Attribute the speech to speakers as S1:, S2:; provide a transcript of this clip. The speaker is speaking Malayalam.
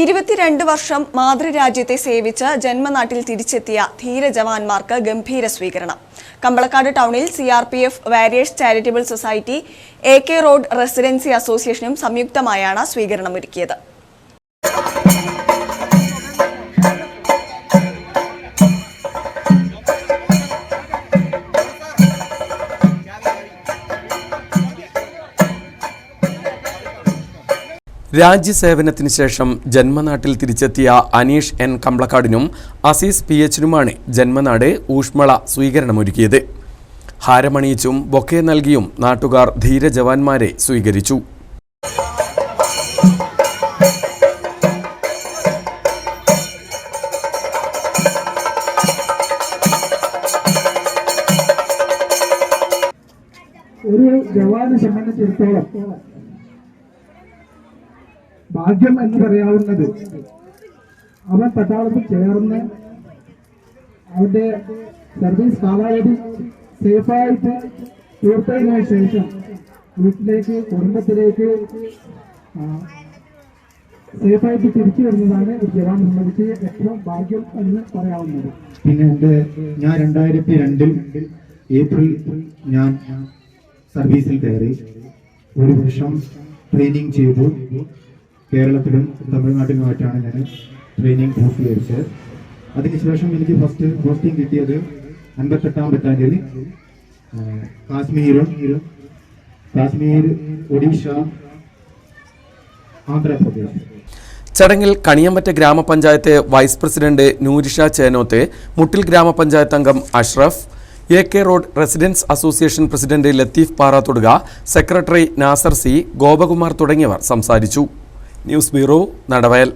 S1: ഇരുപത്തിരണ്ട് വർഷം മാതൃരാജ്യത്തെ സേവിച്ച് ജന്മനാട്ടിൽ തിരിച്ചെത്തിയ ധീര ധീരജവാന്മാർക്ക് ഗംഭീര സ്വീകരണം. കമ്പളക്കാട് ടൗണിൽ C R P F warriors charitable society A K road residency അസോസിയേഷനും സംയുക്തമായാണ് സ്വീകരണമൊരുക്കിയത്.
S2: രാജ്യസേവനത്തിന് ശേഷം ജന്മനാട്ടിൽ തിരിച്ചെത്തിയ അനീഷ് എൻ. കമ്പ്ലക്കാടിനും അസീസ് പി. എച്ചിനുമാണ് ജന്മനാട് ഊഷ്മള സ്വീകരണമൊരുക്കിയത്. ഹാരമണിയിച്ചും ബൊക്കെ നൽകിയും നാട്ടുകാർ ധീരജവാന്മാരെ സ്വീകരിച്ചു.
S3: ഒരു ജവാനെ സംബന്ധിച്ചിടത്തോളം ഭാഗ്യം എന്ന് പറയാവുന്നത് അവൻ പട്ടാളത്തിൽ ചേർന്ന് അവന്റെ സർവീസ് കാലാവധി സേഫായിട്ട് തീർത്തതിന് ശേഷം വീട്ടിലേക്ക് കുടുംബത്തിലേക്ക് സേഫായിട്ട് തിരിച്ചു വരുന്നതാണ് ഒരു ജവാൻ സംബന്ധിച്ച് ഏറ്റവും ഭാഗ്യം എന്ന് പറയാവുന്നത്.
S4: പിന്നെ എന്റെ ഞാൻ രണ്ടായിരത്തി രണ്ടിൽ ഏപ്രിൽ ഞാൻ സർവീസിൽ കയറി ഒരു വർഷം ട്രെയിനിങ് ചെയ്തു. കേരളത്തിലും തമിഴ്നാട്ടിലുമായിട്ടാണ് ഞാൻ ട്രെയിനിങ് പൂർത്തീകരിച്ചത് അതിനുശേഷം എനിക്ക് ഫസ്റ്റ് പോസ്റ്റിംഗ് കിട്ടിയത് അൻപത്തെട്ടാം ബറ്റാലിയനിൽ. കാശ്മീരും കാശ്മീർ ഒഡീഷ ആന്ധ്രാപ്രദേശ്.
S2: ചടങ്ങിൽ കണിയമ്പറ്റ ഗ്രാമപഞ്ചായത്ത് വൈസ് പ്രസിഡന്റ് നൂരിഷ ചേനോത്ത് മുട്ടിൽ ഗ്രാമപഞ്ചായത്ത് അംഗം Ashraf A K road residence association president Latheef Parathoduka secretary Nasar C Gopakumar തുടങ്ങിയവർ സംസാരിച്ചു. News bureau Nadavayal